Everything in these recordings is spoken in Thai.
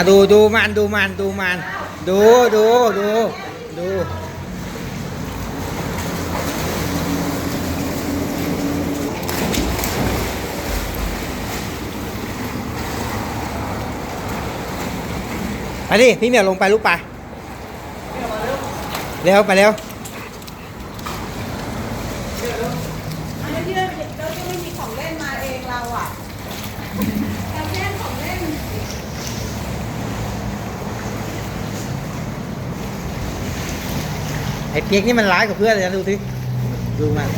ะดูดูมันดูมันดูมัน ดูดูดูดูไปดิพี่เหมียวลงไปลูกไปเร็วไปเร็วอันนี้เราเราจะไม่มีของเล่นมาเองเราอะเราแย่งของเล่น ไอ้เปียกนี่มันร้ายกับเพื่อนเลยนะดูสิดูมัน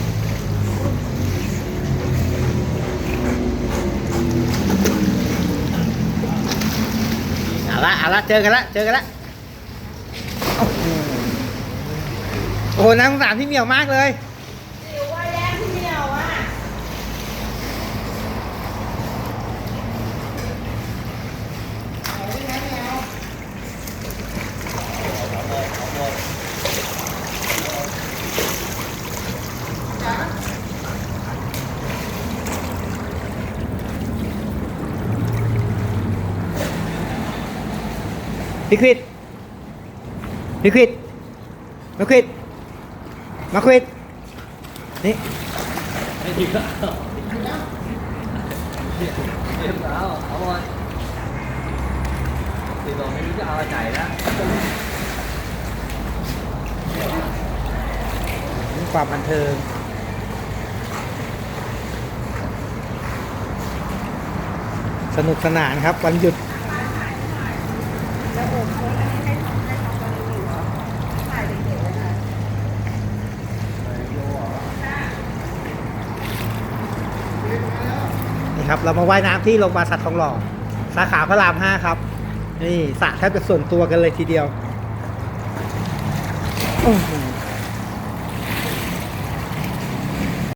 เอาละเอาละเจอกันละเจอกันละโอ้โหน้ำสงสารพี่เหมียวมากเลย หรือว่าแย่งพี่เหมียวอะ พี่ควิดพี่ควิดมาควิดมาควิดนี่ไม่ถึงแล้วเรียบแล้วเอาบอลตีตัวไม่รู้จะเอาอะไรแล้วความบันเทิงสนุกสนานครับวันหยุด นี่ครับ เรามาว่ายน้ำที่โรงพยาบาลสัตว์ทองหล่อ สาขาพระรามห้าครับ นี่สระแทบจะส่วนตัวกันเลยทีเดียว โอ้โห